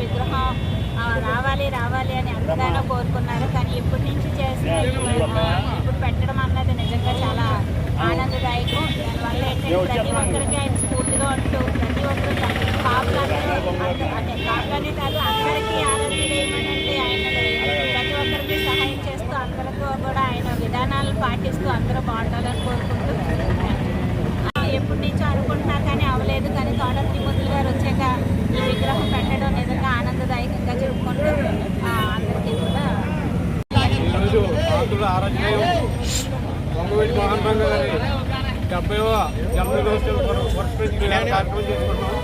విగ్రహం రావాలి రావాలి అని అంతగానో కోరుకున్నారు. కానీ ఇప్పటి నుంచి చేస్తే ఇప్పుడు పెట్టడం అన్నది నిజంగా చాలా ఆనందదాయకం. దానివల్ల ఏంటంటే ప్రతి ఒక్కరికి ఆయన స్ఫూర్తిగా ఉంటూ ప్రతి ఒక్కరు కాపులని అంటే కాపులని కాదు అందరికీ ఆనందం ఆయన ప్రతి ఒక్కరికి సహాయం చేస్తూ అందరితో కూడా ఆయన విధానాలను పాటిస్తూ అందరూ బాగుండాలని కోరుకుంటూ ఆంధ్రుల ఆరాధ్యం వంగవీటి మోహన్ గారి డెబ్బైవ జన్మదినోత్సవం కార్యక్రమం చేసుకుంటున్నాం.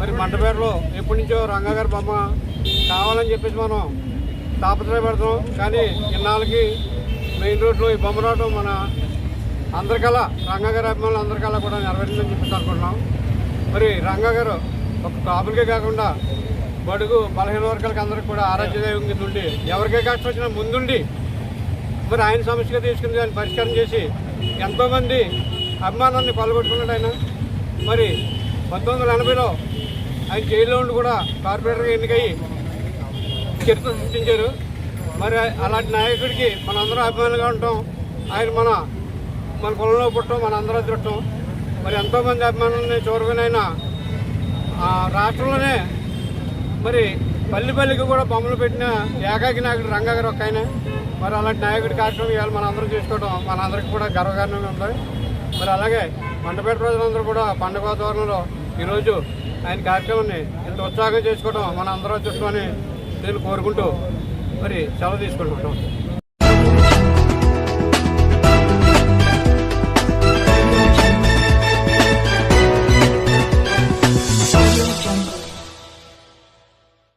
మరి మంటపేటలో ఎప్పటి నుంచో రంగా గారి బొమ్మ కావాలని చెప్పేసి మనం తాపత్రయపడతాం కానీ ఇన్నాళ్ళకి మెయిన్ రోడ్లో ఈ బొమ్మ రావడం మన అందరికల్లా రంగా గారి అభిమానులు అందరికల్లా కూడా నెరవేరిందని చెప్పేసి అనుకుంటున్నాం. మరి రంగా గారు ఒక కాపులకే కాకుండా బడుగు బలహీన వర్గాలకు అందరికి కూడా ఆరాధ్య దైవం కింద ఉండి ఎవరికే కష్టం వచ్చినా ముందుండి మరి ఆయన సమస్యగా తీసుకుని దాన్ని పరిష్కారం చేసి ఎంతోమంది అభిమానాన్ని పాల్గొట్టుకున్నాడు ఆయన. మరి పంతొమ్మిది వందల ఎనభైలో ఆయన జైల్లో ఉండి కూడా కార్పొరేటర్గా ఎన్నికయ్యి చరిత్ర సృష్టించారు. మరి అలాంటి నాయకుడికి మనందరం అభిమానులుగా ఉంటాం. ఆయన మన మన కులంలో పుట్టడం మన అందరూ తిట్టం మరి ఎంతోమంది అభిమానులని చూరగానే ఆయన ఆ రాష్ట్రంలోనే మరి పల్లి పల్లికి కూడా బొమ్మలు పెట్టిన ఏకాకి నాయకుడు రంగా గారు ఒక ఆయన. మరి అలాంటి నాయకుడి కార్యక్రమం ఇవాళ మనందరం చేసుకోవడం మన అందరికి కూడా గర్వకారణంగా ఉంది మరి అలాగే మండపేట ప్రజలందరూ కూడా పండుగ వాతావరణంలో ఈరోజు ఆయన కార్యక్రమాన్ని ఇంత ఉత్సాహంగా చేసుకోవడం మన అందరూ నేను కోరుకుంటూ మరి సెలవు తీసుకుంటున్నాం.